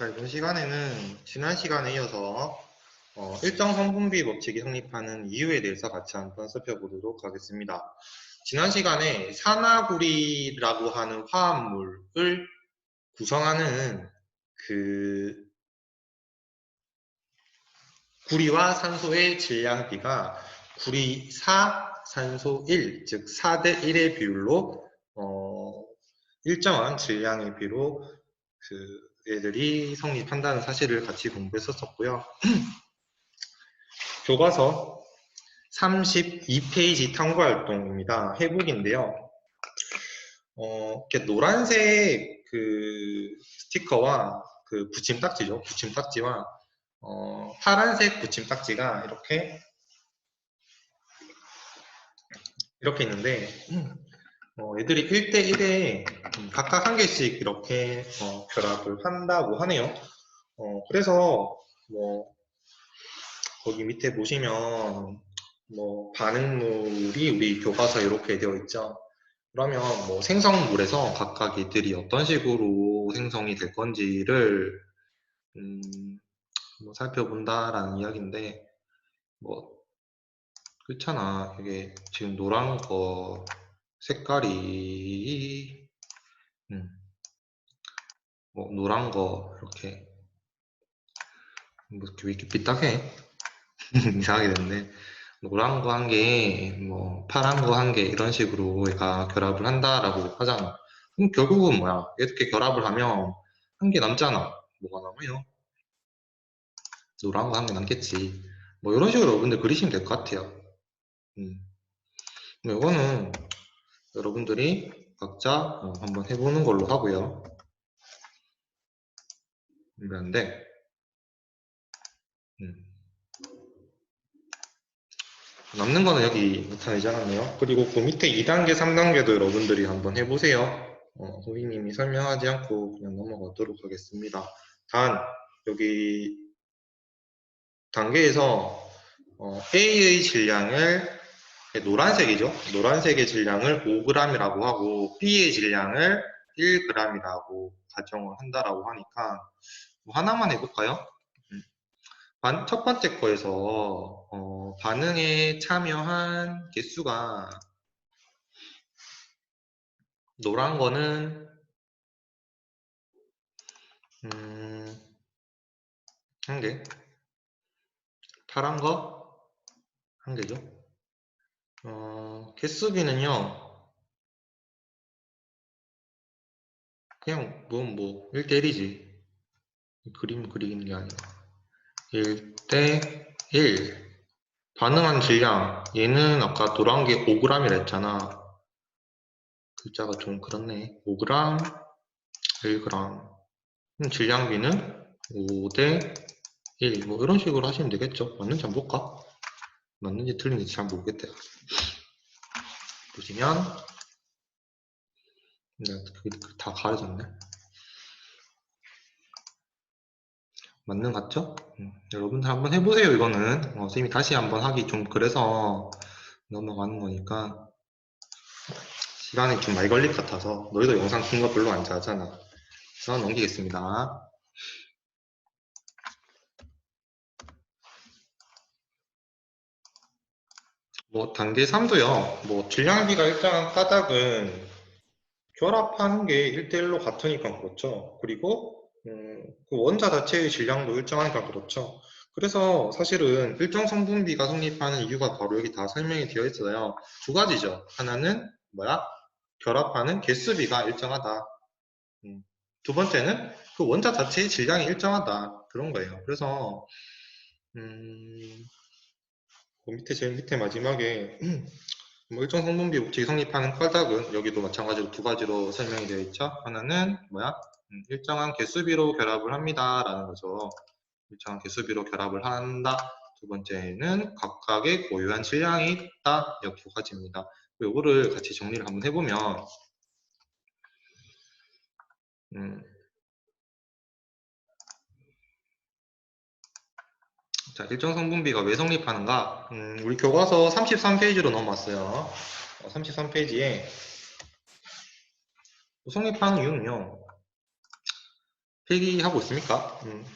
자, 이번 시간에는 지난 시간에 이어서 어, 일정 성분비 법칙이 성립하는 이유에 대해서 같이 한번 살펴보도록 하겠습니다. 지난 시간에 산화구리라고 하는 화합물을 구성하는 그 구리와 산소의 질량비가 구리 4, 산소 1, 즉 4대 1의 비율로 어, 일정한 질량의 비로 그 애들이 성립한다는 사실을 같이 공부했었었고요. 교과서 32페이지 탐구활동입니다. 회복인데요. 어, 이렇게 노란색 그 스티커와 그 붙임 딱지죠. 붙임 딱지와 어, 파란색 붙임 딱지가 이렇게 이렇게 있는데 어, 애들이 1대1에 각각 한 개씩 이렇게 어, 결합을 한다고 하네요. 어, 그래서 뭐 거기 밑에 보시면 뭐 반응물이 우리 교과서에 이렇게 되어 있죠. 그러면 뭐 생성물에서 각각 이들이 어떤 식으로 생성이 될 건지를 음, 뭐 살펴본다라는 이야기인데 뭐 그렇잖아. 이게 지금 노란 거 색깔이 음, 뭐 노란 거 이렇게 뭐 이렇게 왜 이렇게 삐딱해 이상하게 됐네 노란 거 한 개, 뭐 파란 거 한 개 이런 식으로 얘가 결합을 한다라고 하잖아. 그럼 결국은 뭐야? 이렇게 결합을 하면 한 개 남잖아. 뭐가 남아요? 노란 거 한 개 남겠지. 뭐 이런 식으로 여러분들 그리시면 될 것 같아요. 음. 뭐 이거는 여러분들이 각자 어, 한번 해보는 걸로 하고요. 그런데 음. 남는 거는 여기 나타내지 않았네요. 그리고 그 밑에 2단계, 3단계도 여러분들이 한번 해보세요. 어, 선생님이 설명하지 않고 그냥 넘어가도록 하겠습니다. 단, 여기 단계에서 어, A의 질량을 노란색이죠. 노란색의 질량을 5g이라고 하고 B의 질량을 1g이라고 가정을 한다라고 하니까 뭐 하나만 해볼까요? 음. 반- 첫 번째 거에서 어, 반응에 참여한 개수가 노란 거는 음, 한 개, 파란 거 한 개죠. 어, 개수비는요, 그냥 뭐, 뭐, 1대1이지. 그림 그리는 게 아니라. 1대 1. 반응한 질량. 얘는 아까 노란 게 5g이라 했잖아. 글자가 좀 그렇네. 5g, 1g. 그럼 질량비는 5대 1. 뭐 이런 식으로 하시면 되겠죠. 맞는지 한번 볼까? 맞는지 틀린지 잘 모르겠대요. 보시면 네, 그게 다 가려졌네. 맞는 것 같죠? 음, 여러분들 한번 해보세요, 이거는. 어, 선생님이 다시 한번 하기 좀 그래서 넘어가는 거니까. 시간이 좀 많이 걸릴 것 같아서. 너희도 영상 긴 거 별로 안 좋아하잖아. 그래서 넘기겠습니다. 뭐, 단계 3도요. 뭐, 질량비가 일정한 까닭은 결합하는 게 1대1로 같으니까 그렇죠. 그리고 음, 그 원자 자체의 질량도 일정하니까 그렇죠. 그래서 사실은 일정 성분비가 성립하는 이유가 바로 여기 다 설명이 되어 있어요. 두 가지죠. 하나는 뭐야? 결합하는 개수비가 일정하다. 음, 두 번째는 그 원자 자체의 질량이 일정하다. 그런 거예요. 그래서 음, 그 밑에 제일 밑에 마지막에 뭐 일정 성분비 법칙이 성립하는 까닭은 여기도 마찬가지로 두 가지로 설명이 되어 있죠. 하나는 뭐야? 음, 일정한 개수비로 결합을 합니다. 라는 거죠. 일정한 개수비로 결합을 한다. 두 번째는 각각의 고유한 질량이 있다. 이두 가지입니다. 요거를 같이 정리를 한번 해보면 음, 자, 일정 성분비가 왜 성립하는가? 음, 우리 교과서 33페이지로 넘어왔어요. 33페이지에 성립하는 이유는요. 회귀하고 있습니까? 음.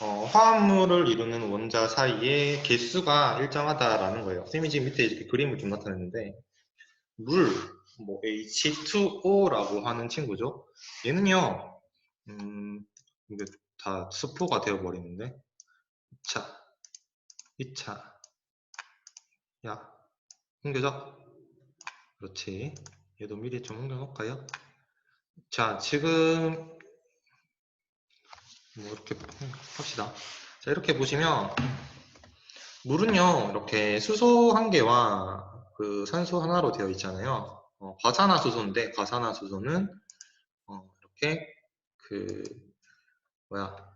어, 화합물을 이루는 원자 사이의 개수가 일정하다라는 거예요. 쌤이 지금 밑에 이렇게 그림을 좀 나타냈는데 물, 뭐 H2O라고 하는 친구죠. 얘는요, 음, 이게 다 수포가 되어버리는데 2차, 2차, 야, 옮겨져. 그렇지. 얘도 미리 좀 옮겨 놓을까요? 자, 지금 뭐 이렇게 합시다. 자, 이렇게 보시면 물은요, 이렇게 수소 한 개와 그 산소 하나로 되어 있잖아요. 어, 과산화수소인데 과산화수소는 어, 이렇게 그 뭐야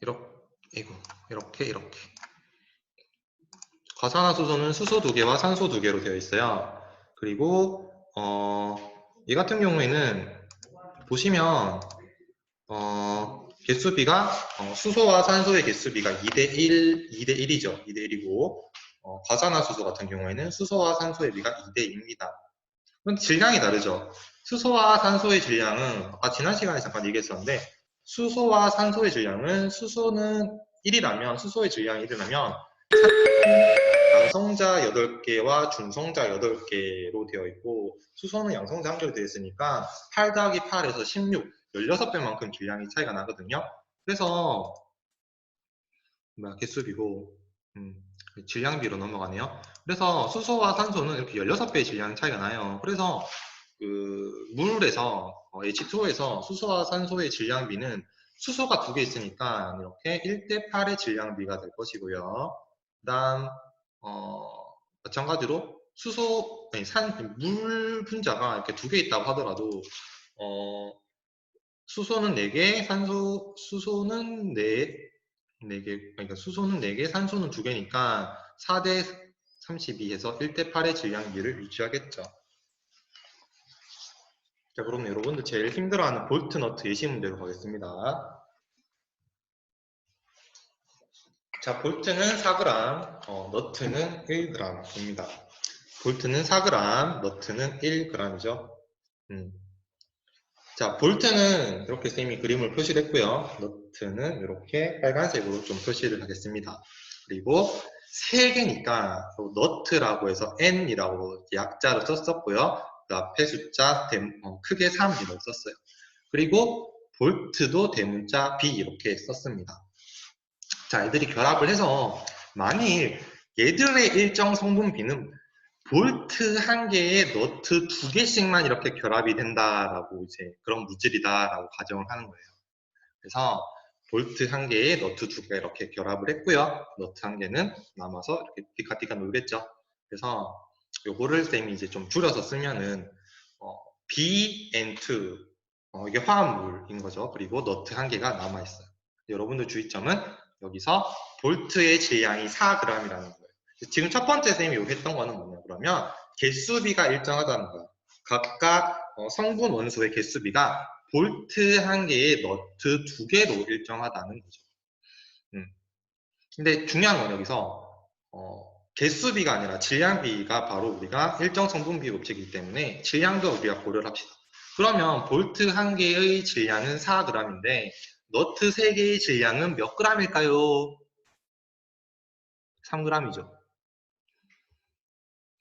이렇게 이렇게 이렇게 과산화수소는 수소 두 개와 산소 두 개로 되어 있어요. 그리고 어, 이 같은 경우에는 보시면 어, 개수비가 어, 수소와 산소의 개수비가 2대 1, 2대 1이죠. 2대 1이고 어, 과산화수소 같은 경우에는 수소와 산소의 비가 2대 2입니다. 그럼 질량이 다르죠. 수소와 산소의 질량은 아까 지난 시간에 잠깐 얘기했었는데 수소와 산소의 질량은 수소는 1이라면 수소의 질량이 1이라면 양성자 8개와 중성자 8개로 되어 있고 수소는 양성자 1개로 되어 있으니까 8 더하기 8에서 16, 16배만큼 질량이 차이가 나거든요. 그래서 뭐야 개수비고 음, 질량비로 넘어가네요. 그래서 수소와 산소는 이렇게 16배의 질량 차이가 나요. 그래서 그 물에서 어, H2O에서 수소와 산소의 질량비는 수소가 두 개 있으니까 이렇게 1대 8의 질량비가 될 것이고요. 그다음 어, 마찬가지로 수소 아니 산 물 분자가 이렇게 두 개 있다고 하더라도 어, 수소는 4개, 산소 수소는 4 4개 그러니까 수소는 4개, 산소는 2개니까 4대 32에서 1대 8의 질량비를 유지하겠죠. 자, 그럼 여러분들 제일 힘들어하는 볼트 너트 예시 문제로 가겠습니다. 자, 볼트는 4g, 어, 너트는 1g입니다. 볼트는 4g, 너트는 1g이죠. 음. 자, 볼트는 이렇게 쌤이 그림을 표시를 했고요. 너트는 이렇게 빨간색으로 좀 표시를 하겠습니다. 그리고 3개니까 너트라고 해서 n이라고 약자로 썼었고요. 그 앞에 숫자 대, 어, 크게 3 이라고 썼어요. 그리고 볼트도 대문자 B 이렇게 썼습니다. 자, 애들이 결합을 해서 만일 얘들의 일정 성분비는 볼트 한 개에 너트 두 개씩만 이렇게 결합이 된다라고 이제 그런 물질이다라고 가정을 하는 거예요. 그래서 볼트 한 개에 너트 두 개 이렇게 결합을 했고요. 너트 한 개는 남아서 이렇게 디카디카 놀겠죠. 그래서 요거를 쌤이 이제 좀 줄여서 쓰면은 어, BN2 어, 이게 화합물인 거죠. 그리고 너트 한 개가 남아 있어요. 여러분들 주의점은 여기서 볼트의 질량이 4g이라는 거예요. 지금 첫 번째 쌤이 했던 거는 뭐냐 그러면 개수비가 일정하다는 거야. 각각 어, 성분 원소의 개수비가 볼트 한 개에 너트 두 개로 일정하다는 거죠. 음. 근데 중요한 건 여기서 어, 개수비가 아니라 질량비가 바로 우리가 일정 성분비 법칙이기 때문에 질량도 우리가 고려를 합시다. 그러면 볼트 한 개의 질량은 4g인데 너트 3개의 질량은 몇 g일까요? 3g이죠.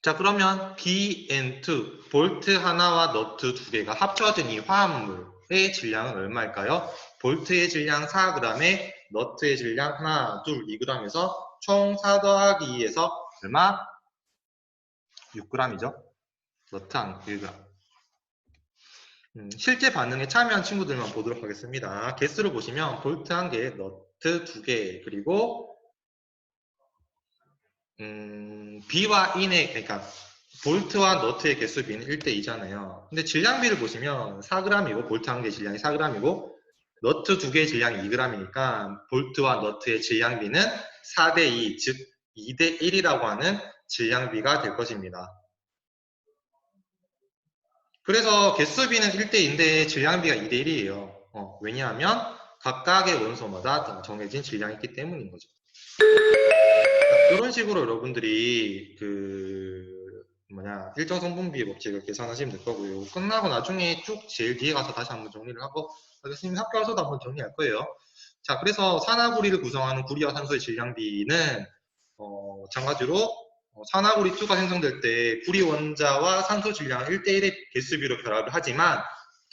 자 그러면 BN2 볼트 하나와 너트 두 개가 합쳐진 이 화합물의 질량은 얼마일까요? 볼트의 질량 4g에 너트의 질량 하나, 둘, 2g에서 총 4 더하기 2에서 얼마? 6g이죠. 너트 한 1g. 음, 실제 반응에 참여한 친구들만 보도록 하겠습니다. 개수를 보시면 볼트 한 개, 너트 두 개, 그리고 음, B와 인의 그러니까 볼트와 너트의 개수 비는 1대 2잖아요. 근데 질량비를 보시면 4g이고 볼트 한 개 질량이 4g이고 너트 두 개의 질량이 2g이니까 볼트와 너트의 질량비는 4대 2, 즉 2대 1이라고 하는 질량비가 될 것입니다. 그래서 개수비는 1대2인데 질량비가 2대1이에요. 어, 왜냐하면 각각의 원소마다 정해진 질량이 있기 때문인 거죠. 이런 식으로 여러분들이 그 뭐냐 일정 성분비의 법칙을 계산하시면 될 거고요. 끝나고 나중에 쭉 제일 뒤에 가서 다시 한번 정리를 하고 선생님 학교에서도 한번 정리할 거예요. 자, 그래서 산화구리를 구성하는 구리와 산소의 질량비는 어, 마찬가지로 어, 산화구리 2가 생성될 때 구리 원자와 산소 질량을 1대1의 개수비로 결합을 하지만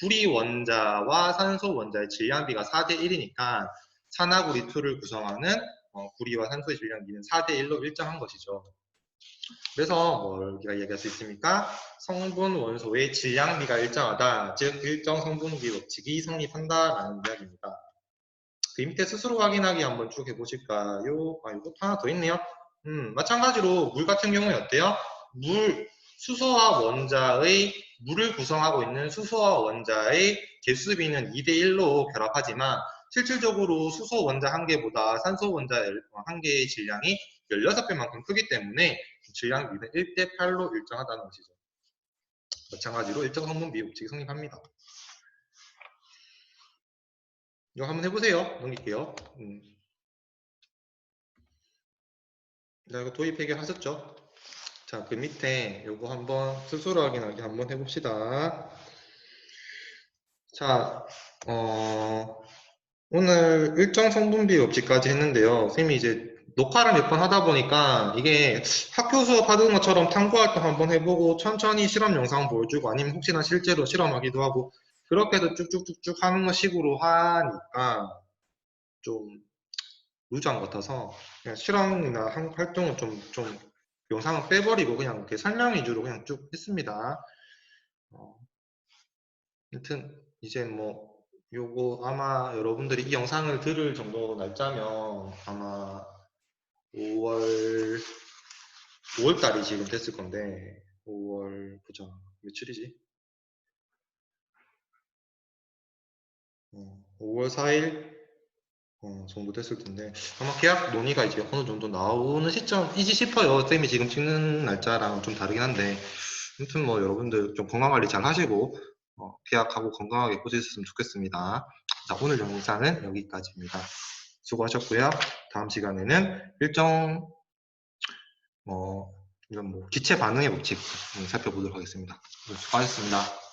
구리 원자와 산소 원자의 질량비가 4대1이니까 산화구리 2를 구성하는 어, 구리와 산소의 질량비는 4대1로 일정한 것이죠. 그래서 뭘 우리가 얘기할 수 있습니까? 성분 원소의 질량비가 일정하다. 즉 일정 성분비 법칙이 성립한다라는 이야기입니다. 그 밑에 스스로 확인하기 한번 쭉 해보실까요? 아, 이것도 하나 더 있네요. 음, 마찬가지로 물 같은 경우에 어때요? 물, 수소와 원자의 물을 구성하고 있는 수소와 원자의 개수비는 2대1로 결합하지만 실질적으로 수소 원자 한 개보다 산소 원자 한 개의 질량이 16배만큼 크기 때문에 질량 비는 1대8로 일정하다는 것이죠. 마찬가지로 일정 성분비 법칙이 성립합니다. 이거 한번 해보세요. 넘길게요. 음. 자, 이거 도입 해결하셨죠? 자, 그 밑에 요거 한번 스스로 확인하기 한번 해봅시다. 자, 어, 오늘 일정 성분비 법칙까지 했는데요. 쌤이 이제 녹화를 몇 번 하다 보니까 이게 학교 수업 하던 것처럼 탐구 활동 한번 해보고 천천히 실험 영상 보여주고 아니면 혹시나 실제로 실험하기도 하고 그렇게 해서 쭉쭉쭉쭉 하는 식으로 하니까 좀 루즈한 것 같아서 그냥 실험이나 한- 활동은 좀, 좀 영상은 빼버리고 그냥 이렇게 설명 위주로 그냥 쭉 했습니다. 어, 아무튼 이제 뭐 요거 아마 여러분들이 이 영상을 들을 정도 날짜면 아마 5월 5월 달이 지금 됐을 건데 5월 보자 며칠이지? 5월 4일 어, 정도 됐을 텐데 아마 계약 논의가 이제 어느 정도 나오는 시점이지 싶어요. 쌤이 지금 찍는 날짜랑 좀 다르긴 한데 아무튼 뭐 여러분들 좀 건강 관리 잘 하시고 어, 계약하고 건강하게 보셨으면 좋겠습니다. 자 오늘 영상은 여기까지입니다. 수고하셨고요. 다음 시간에는 일정 어 이런 뭐 기체 반응의 법칙 음, 살펴보도록 하겠습니다. 수고하셨습니다.